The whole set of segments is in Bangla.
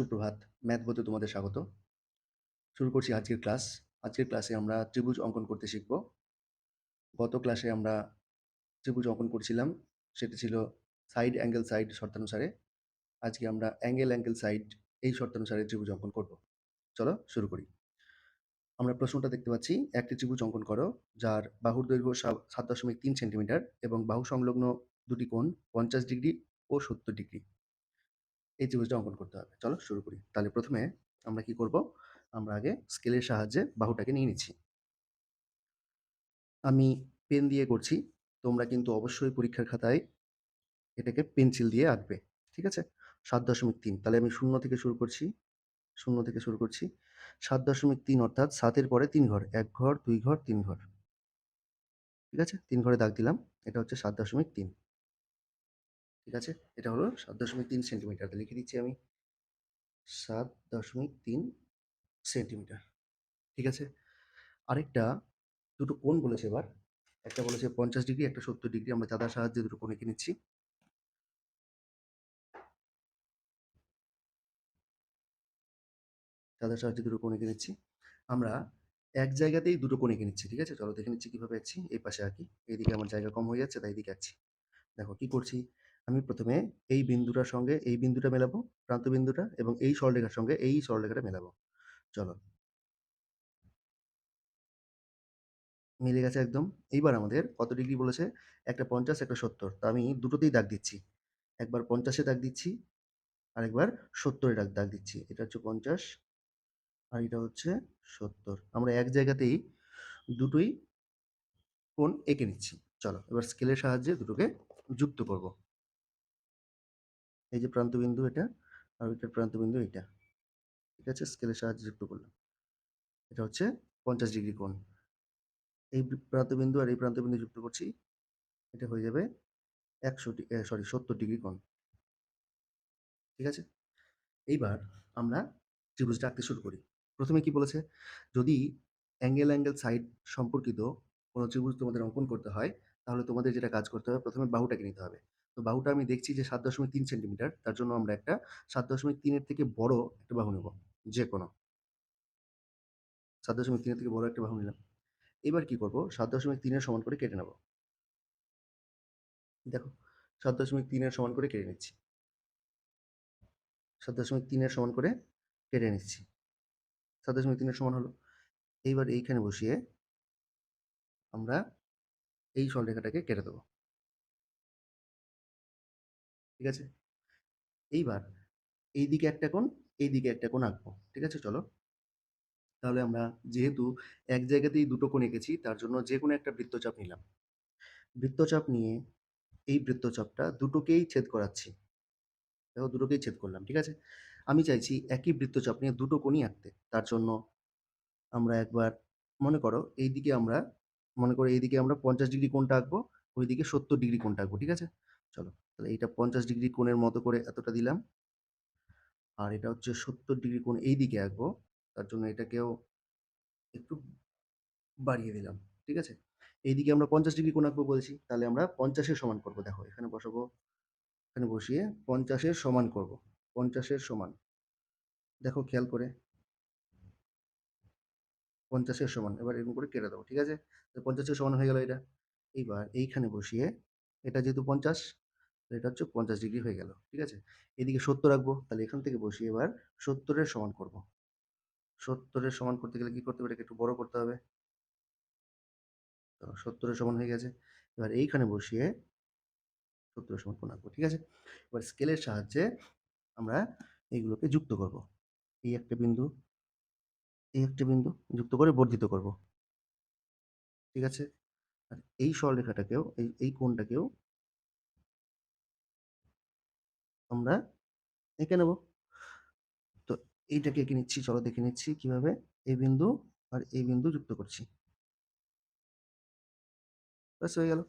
সুপ্রভাত। ম্যাথ বইতে তোমাদের স্বাগত। শুরু করছি আজকের ক্লাস। আজকের ক্লাসে আমরা ত্রিভুজ অঙ্কন করতে শিখব। গত ক্লাসে আমরা ত্রিভুজ অঙ্কন করছিলাম। সেটি ছিল সাইড অ্যাঙ্গেল সাইড শর্তানুসারে। আজকে আমরা অ্যাঙ্গেল অ্যাঙ্গেল সাইড এই শর্তানুসারে ত্রিভুজ অঙ্কন করব। চলো শুরু করি। আমরা প্রশ্নটা দেখতে পাচ্ছি। একটি ত্রিভুজ অঙ্কন করো, যার বাহুর দৈর্ঘ্য সাত দশমিক তিন সেন্টিমিটার এবং বাহু সংলগ্ন দুটি কোণ পঞ্চাশ ডিগ্রি ও সত্তর ডিগ্রি। এই ত্রিভুজটা অঙ্কন করতে হবে। চলো শুরু করি। তাহলে প্রথমে আমরা কি করব? আমরা আগে স্কেলের সাহায্যে বাহুটাকে নিয়ে নিচ্ছি। আমি পেন দিয়ে করছি। তোমরা কিন্তু অবশ্যই পরীক্ষার খাতায় এটাকে পেন্সিল দিয়ে আঁকবে। ঠিক আছে? সাত দশমিক তিন। তাহলে আমি শূন্য থেকে শুরু করছি। শূন্য থেকে শুরু করছি। সাত দশমিক তিন অর্থাৎ সাতের পরে তিন ঘর। এক ঘর, দুই ঘর, তিন ঘর। ঠিক আছে? তিন ঘরে দাগ দিলাম। এটা হচ্ছে সাত দশমিক তিন। ঠিক আছে? এটা হলো সাত দশমিক তিন সেন্টিমিটার। লিখে দিচ্ছি আমি। সাত দশমিক তিন সেন্টিমিটার। ঠিক আছে? আরেকটা, দুটো কোণ বলেছে এবার। একটা বলেছে পঞ্চাশ ডিগ্রি, একটা সত্তর ডিগ্রি। আমরা চাঁদার সাহায্যে দুটো কোণ এঁকে নিচ্ছি। চাঁদার সাহায্যে দুটো কোণ এঁকে নিচ্ছি। আমরা এক জায়গাতেই দুটো কোণ এঁকে নিচ্ছি, ঠিক আছে? চলো দেখে নিচ্ছি কীভাবে আঁকছি এই পাশে আঁকি। এইদিকে আমার জায়গা কম হয়ে যাচ্ছে, তাই এদিকে আঁকছি। দেখো কি করছি? আমি প্রথমে এই বিন্দুটার সঙ্গে এই বিন্দুটা মেলাবো, প্রান্ত বিন্দুটা এবং এই সরলরেখার সঙ্গে এই সরলরেখাটা মেলাবো। চলো। মিলে গেছে একদম। এইবার আমাদের কত ডিগ্রি বলেছে? একটা পঞ্চাশ, একটা সত্তর। তা আমি দুটোতেই দাগ দিচ্ছি। একবার পঞ্চাশে দাগ দিচ্ছি আর একবার সত্তরে দাগ দাগ দিচ্ছি। এটা হচ্ছে পঞ্চাশ আর এটা হচ্ছে সত্তর। আমরা এক জায়গাতেই দুটোই কোণ এঁকে নিচ্ছি। চলো, এবার স্কেলের সাহায্যে দুটোকে যুক্ত করব। এই যে প্রান্তবিন্দু এটা আর ওইটার প্রান্তবিন্দু এটা ঠিক আছে স্কেলের সাহায্যে যুক্ত করলাম। এটা হচ্ছে পঞ্চাশ ডিগ্রি কোণ। এই প্রান্তবিন্দু আর এই প্রান্তবিন্দু যুক্ত করছি, এটা হয়ে যাবে একশো সরি সত্তর ডিগ্রি কোণ। ঠিক আছে? এইবার আমরা ত্রিভুজটা আঁকতে শুরু করি। প্রথমে কি বলেছে? যদি অ্যাঙ্গেল অ্যাঙ্গেল সাইড সম্পর্কিত কোনো ত্রিভুজ তোমাদের অঙ্কন করতে হয় তাহলে তোমাদের যেটা কাজ করতে হবে, প্রথমে বাহুটাকে নিতে হবে। তো বাহুটা আমি দেখছি যে সাত দশমিক তিন সেন্টিমিটার, তার জন্য আমরা একটা সাত দশমিক তিনের থেকে বড় একটা বাহু নেব, যে কোনো। সাত দশমিক তিনের থেকে বড় একটা বাহু নিলাম। এবার কি করব? সাত দশমিক তিনের সমান করে কেটে নেব। দেখো, সাত দশমিক তিনের সমান করে কেটে নিচ্ছি। সাত দশমিক তিনের সমান করে কেটে নিচ্ছি। সাত দশমিক তিনের সমান হলো। এইবার এইখানে বসিয়ে আমরা এই সরলরেখাটাকে কেটে দেবো। ঠিক আছে? এইবার এই দিকে একটা কোণ এই দিকে একটা কোণ আঁকবো। ঠিক আছে? চলো। তাহলে আমরা যেহেতু এক জায়গাতেই দুটো কোণ এঁকেছি, তার জন্য যে কোনো একটা বৃত্তচাপ নিলাম। বৃত্তচাপ নিয়ে এই বৃত্তচাপটা দুটোকেই ছেদ করাচ্ছি। দেখো, দুটোকেই ছেদ করলাম। ঠিক আছে? আমি চাইছি একই বৃত্তচাপ নিয়ে দুটো কোণই আঁকতে। তার জন্য আমরা একবার, মনে করো এই দিকে আমরা মনে করো এইদিকে আমরা পঞ্চাশ ডিগ্রি কোণটা আঁকবো ওইদিকে সত্তর ডিগ্রি কোণটা আঁকবো ঠিক আছে? চলো, তাহলে এইটা পঞ্চাশ ডিগ্রি কোণের মতো করে এতটা দিলাম। আর এটা হচ্ছে সত্তর ডিগ্রি কোণ এই দিকে আঁকবো, তার জন্য এটাকেও একটু বাড়িয়ে দিলাম, ঠিক আছে? এইদিকে আমরা পঞ্চাশ ডিগ্রি কোণ আঁকবো বলছি, তাহলে আমরা পঞ্চাশের সমান করব, দেখো, এখানে বসাবো, এখানে বসিয়ে পঞ্চাশের সমান করব, পঞ্চাশের সমান। দেখো, খেয়াল করে। পঞ্চাশের সমান, এবার এরকম করে কেটে দেবো, ঠিক আছে? পঞ্চাশের সমান হয়ে গেল এটা। এইবার এইখানে বসিয়ে এটা যেহেতু পঞ্চাশ এটা হচ্ছে পঞ্চাশ ডিগ্রি হয়ে গেল, ঠিক আছে? এদিকে সত্তর রাখব, তাহলে এখান থেকে বসিয়ে এবার সত্তরের সমান করব। সত্তরের সমান করতে গেলে কি করতে হবে? এটাকে একটু বড় করতে হবে। তো সত্তরের সমান হয়ে গেছে। এবার এইখানে বসিয়ে সত্তরের সমান আঁকবো ঠিক আছে? এবার স্কেলের সাহায্যে আমরা এইগুলোকে যুক্ত করব। এই একটা বিন্দু এই একটি বিন্দু যুক্ত করে বর্ধিত করব। ঠিক আছে? আর এই সরলরেখাটাকেও, এই এই কোণটাকেও আমরা এঁকে নেব। তো এইটাকে এঁকে নিচ্ছি, চলো দেখে নিচ্ছি কীভাবে এই বিন্দু আর এই বিন্দু যুক্ত করছি। ব্যাস, হয়ে গেল।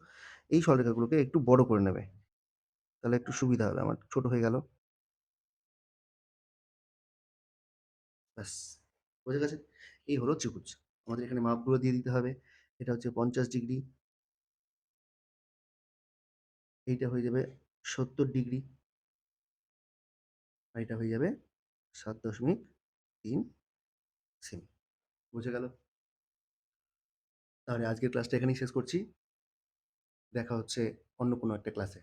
এই সরলরেখাগুলোকে একটু বড় করে নেবে। তাহলে একটু সুবিধা হবে আমার, ছোট হয়ে গেল। ব্যাস। বোঝা গেছে? এই হলো ত্রিভুজ। আমাদের এখানে মাপগুলো দিয়ে দিতে হবে। এটা হচ্ছে পঞ্চাশ ডিগ্রি। এইটা হয়ে যাবে সত্তর ডিগ্রি। আর এটা হয়ে যাবে সাত দশমিক তিন সেমি। বুঝে গেল? তাহলে আজকের ক্লাসটা এখানেই শেষ করছি। দেখা হচ্ছে অন্য কোনো একটা ক্লাসে